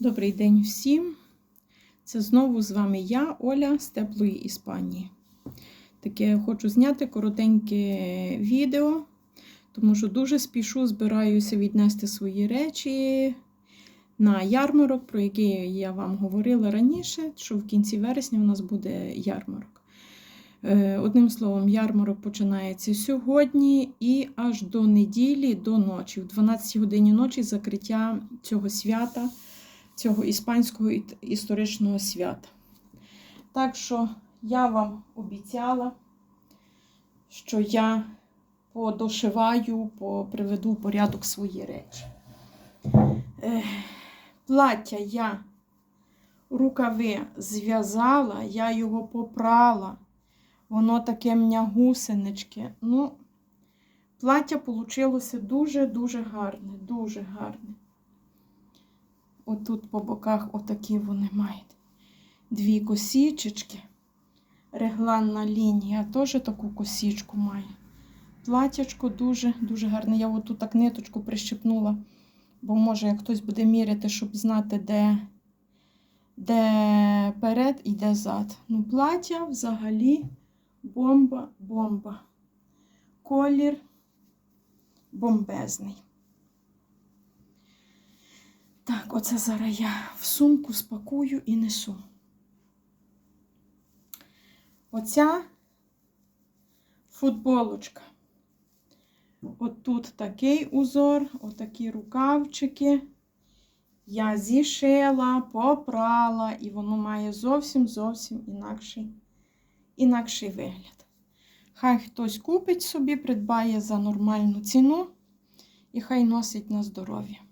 Добрий день всім. Це знову з вами я, Оля з теплої Іспанії. Таке хочу зняти коротеньке відео, тому що дуже спішу збираюся віднести свої речі на ярмарок, про який я вам говорила раніше, що в кінці вересня у нас буде ярмарок. Е, Одним словом, ярмарок починається сьогодні і аж до неділі, до ночі, в 12 годині ночі закриття цього свята цього іспанського історичного свята. Так що я вам обіцяла, що я подошиваю, по- приведу в порядок свої речі. Ех, Плаття я рукави зв'язала, я його попрала. Воно таке м'ягусенечке. Ну, плаття вийшло дуже-дуже гарне, дуже гарне. Отут по боках отакі вони мають. Дві косічечки. Регланна лінія теж таку косічку має. Платячко дуже-дуже гарне. Я отут так ниточку прищепнула, бо може як хтось буде міряти, щоб знати, де, де перед і де зад. Ну, плаття взагалі бомба-бомба. Колір бомбезний. Так, оце зараз я в сумку спакую і несу. Оця футболочка. От тут такий узор, отакі рукавчики. Я зішила, попрала, і воно має зовсім зовсім інакший, інакший вигляд. Хай хтось купить собі, придбає за нормальну ціну і хай носить на здоров'я.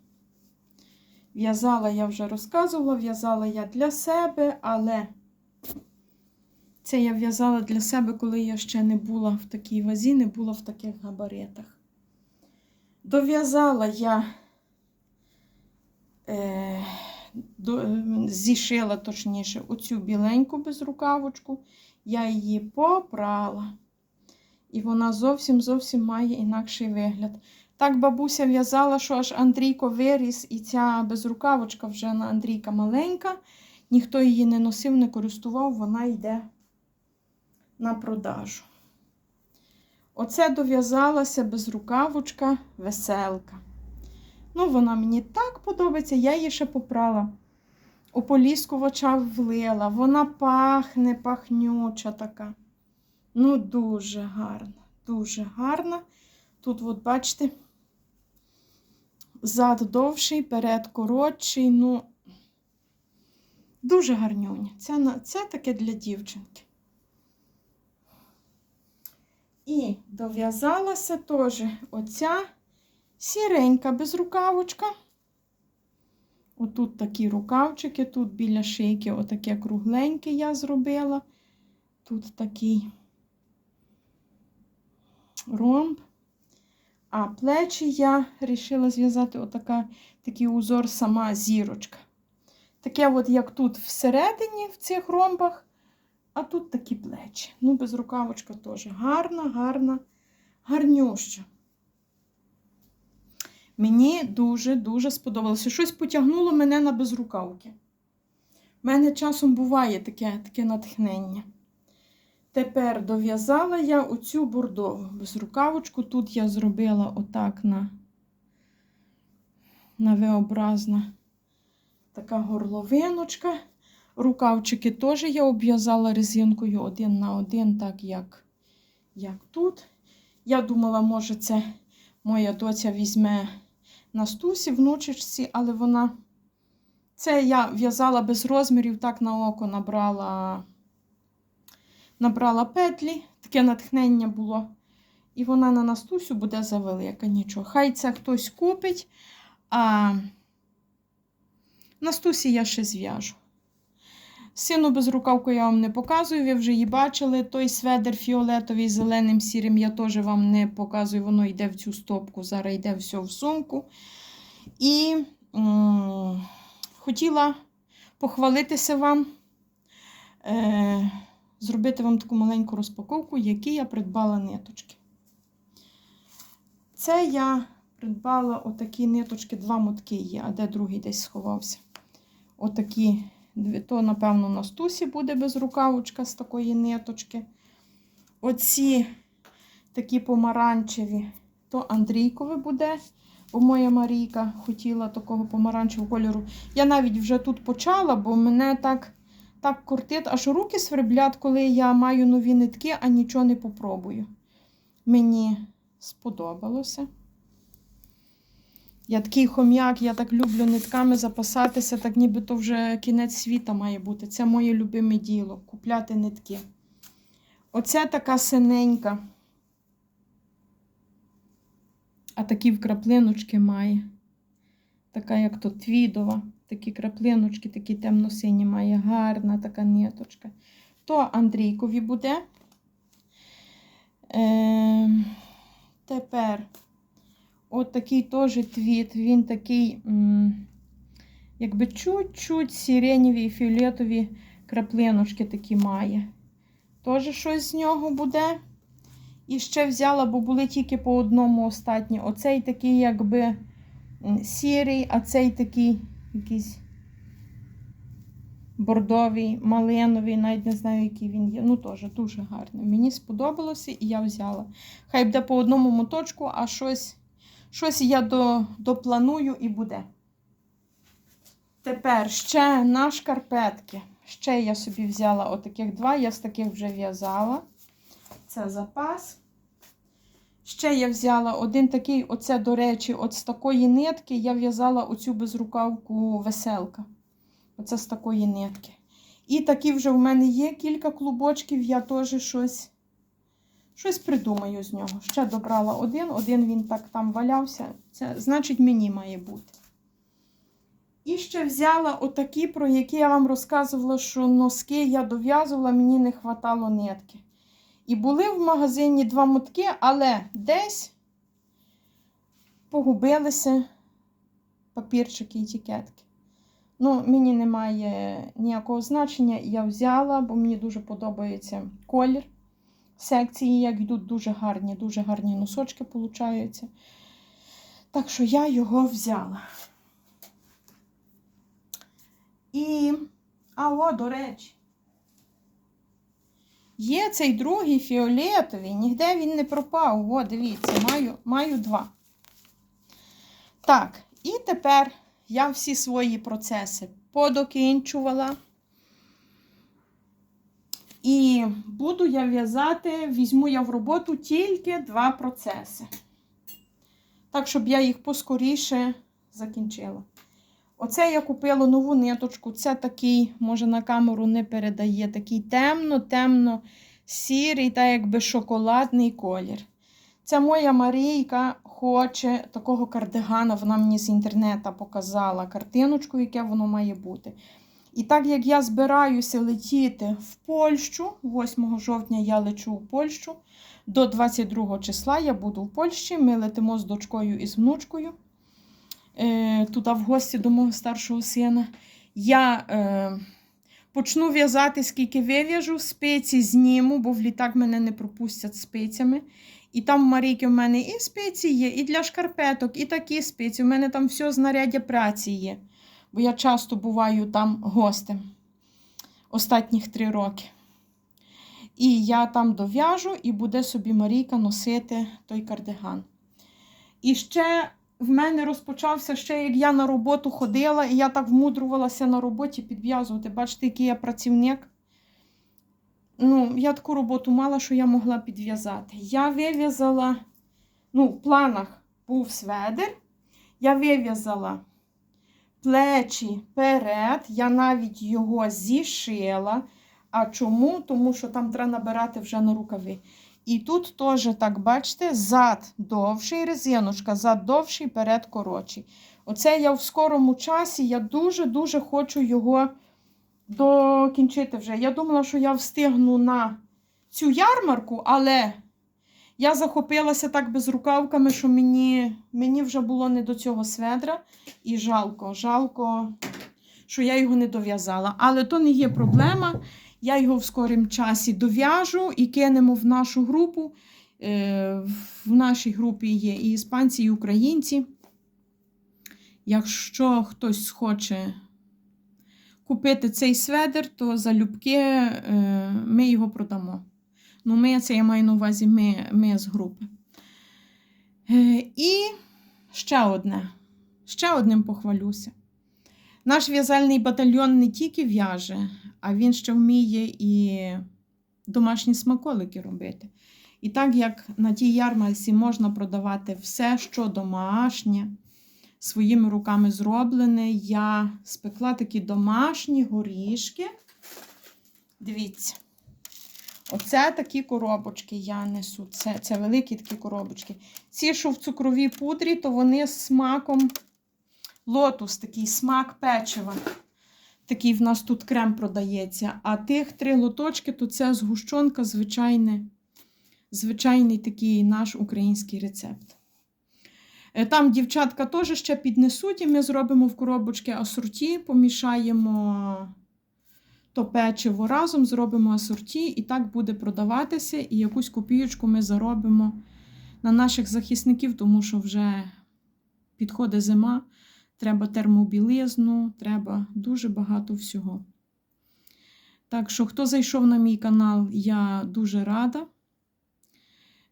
В'язала, я вже розказувала, в'язала я для себе, але це я в'язала для себе, коли я ще не була в такій вазі, не була в таких габаритах. Дов'язала я, е, до, е, зішила, точніше, оцю біленьку безрукавочку, я її попрала. І вона зовсім зовсім має інакший вигляд. Так бабуся в'язала, що аж Андрійко виріс, і ця безрукавочка вже на Андрійка маленька. Ніхто її не носив, не користував, вона йде на продажу. Оце дов'язалася безрукавочка веселка. Ну, вона мені так подобається, я її ще попрала. Ополіскувача влила. Вона пахне, пахнюча така. Ну, дуже гарна, дуже гарна. Тут, от бачите, зад довший, перед коротший. Ну, дуже гарнюня. Це, це таке для дівчинки. І дов'язалася теж оця сіренька безрукавочка. Отут такі рукавчики, тут біля шийки отаке кругленьке я зробила. Тут такий ромб. А плечі я вирішила зв'язати отака, такий узор сама зірочка. Таке, от як тут всередині, в цих ромбах, а тут такі плечі. Ну, безрукавочка теж гарна, гарна, гарнюща. Мені дуже-дуже сподобалося. Щось потягнуло мене на безрукавки. У мене часом буває таке, таке натхнення. Тепер дов'язала я оцю бордову безрукавочку. Тут я зробила отак на, на V-образна така горловиночка. Рукавчики теж я обв'язала резинкою один на один, так як, як тут. Я думала, може, це моя доця візьме на стусі, внучечці, але вона. Це я в'язала без розмірів, так на око набрала набрала петлі, таке натхнення було. І вона на Настусю буде завелика. Нічого. Хай це хтось купить, а Настусі я ще зв'яжу. Сину без рукавку я вам не показую, ви вже її бачили. Той сведер фіолетовий зеленим сірим я теж вам не показую, воно йде в цю стопку, зараз йде все в сумку. І м хотіла похвалитися вам. Е зробити вам таку маленьку розпаковку, які я придбала ниточки. Це я придбала отакі ниточки, два мотки є, а де другий десь сховався. отакі, то, напевно, на стусі буде без рукавочка з такої ниточки. Оці такі помаранчеві, то Андрійкове буде, бо моя Марійка хотіла такого помаранчевого кольору. Я навіть вже тут почала, бо мене так, так кортить, аж руки сверблять, коли я маю нові нитки, а нічого не попробую. Мені сподобалося. Я такий хом'як, я так люблю нитками запасатися, так ніби то вже кінець світа має бути. Це моє любиме діло купляти нитки. Оця така синенька. А такі вкраплиночки має. Така, як то твідова. Такі краплиночки, такі темно-сині має. Гарна така ниточка. То Андрійкові буде. Е, тепер от такий теж твіт. Він такий, якби чуть-чуть сиренєві і фіолетові краплиночки такі має. Теж щось з нього буде. І ще взяла, бо були тільки по одному остатні. Оцей такий, якби сірий, а цей такий якийсь бордовий, малиновий, навіть не знаю, який він є. Ну, теж дуже гарний. Мені сподобалося і я взяла. Хай буде по одному моточку, а щось, щось я до, допланую і буде. Тепер ще на шкарпетки. Ще я собі взяла отаких два, я з таких вже в'язала. Це запас. Ще я взяла один такий, оце, до речі, от з такої нитки я в'язала оцю безрукавку веселка. Оце з такої нитки. І такі вже в мене є кілька клубочків, я теж щось, щось придумаю з нього. Ще добрала один, один він так там валявся. Це значить мені має бути. І ще взяла отакі, про які я вам розказувала, що носки я дов'язувала, мені не хватало нитки. І були в магазині два мотки, але десь погубилися папірчики і етикетки. Ну, мені немає ніякого значення. Я взяла, бо мені дуже подобається колір. Секції, як йдуть дуже гарні, дуже гарні носочки получаються. Так що я його взяла. І, а о, до речі, є цей другий фіолетовий, ніде він не пропав. О, дивіться, маю, маю два. Так, і тепер я всі свої процеси подокінчувала. І буду я в'язати, візьму я в роботу тільки два процеси. Так, щоб я їх поскоріше закінчила. Оце я купила нову ниточку. Це такий, може, на камеру не передає, такий темно-темно сірий, та якби шоколадний колір. Це моя Марійка хоче такого кардигана. Вона мені з інтернету показала картиночку, яке воно має бути. І так як я збираюся летіти в Польщу, 8 жовтня я лечу в Польщу, до 22 числа я буду в Польщі. Ми летимо з дочкою і з внучкою е, туди в гості до мого старшого сина. Я е, почну в'язати, скільки вив'яжу, спиці зніму, бо в літак мене не пропустять спицями. І там в Марійки в мене і спиці є, і для шкарпеток, і такі спиці. У мене там все знаряддя праці є. Бо я часто буваю там гостем останніх три роки. І я там дов'яжу, і буде собі Марійка носити той кардиган. І ще в мене розпочався ще, як я на роботу ходила, і я так вмудрувалася на роботі підв'язувати. Бачите, який я працівник. Ну, я таку роботу мала, що я могла підв'язати. Я вив'язала, ну, в планах був сведер. Я вив'язала плечі перед, я навіть його зішила. А чому? Тому що там треба набирати вже на рукави. І тут теж, так, бачите, зад довший, резиночка, зад довший, перед коротший. Оце я в скорому часі, я дуже-дуже хочу його докінчити вже. Я думала, що я встигну на цю ярмарку, але я захопилася так без рукавками, що мені, мені вже було не до цього сведра. І жалко, жалко, що я його не дов'язала. Але то не є проблема. Я його в скорім часі дов'яжу і кинемо в нашу групу. Е, В нашій групі є і іспанці, і українці. Якщо хтось хоче купити цей сведер, то залюбки е, ми його продамо. Ну, ми, це я маю на увазі ми, ми з групи. Е, і ще одне. Ще одним похвалюся. Наш в'язальний батальйон не тільки в'яже, а він ще вміє і домашні смаколики робити. І так як на тій ярмарці можна продавати все, що домашнє, своїми руками зроблене, я спекла такі домашні горішки. Дивіться. Оце такі коробочки я несу. Це, це великі такі коробочки. Ці, що в цукровій пудрі, то вони з смаком лотус, такий смак печива. Такий в нас тут крем продається. А тих три лоточки, то це згущенка, звичайне, звичайний такий наш український рецепт. Е, Там дівчатка теж ще піднесуть, і ми зробимо в коробочки асорті, помішаємо то печиво разом, зробимо асорті, і так буде продаватися, і якусь копійочку ми заробимо на наших захисників, тому що вже підходить зима, треба термобілизну, треба дуже багато всього. Так що, хто зайшов на мій канал, я дуже рада.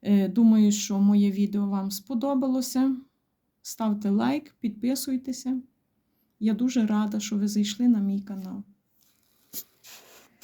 Е, Думаю, що моє відео вам сподобалося. Ставте лайк, підписуйтеся. Я дуже рада, що ви зайшли на мій канал.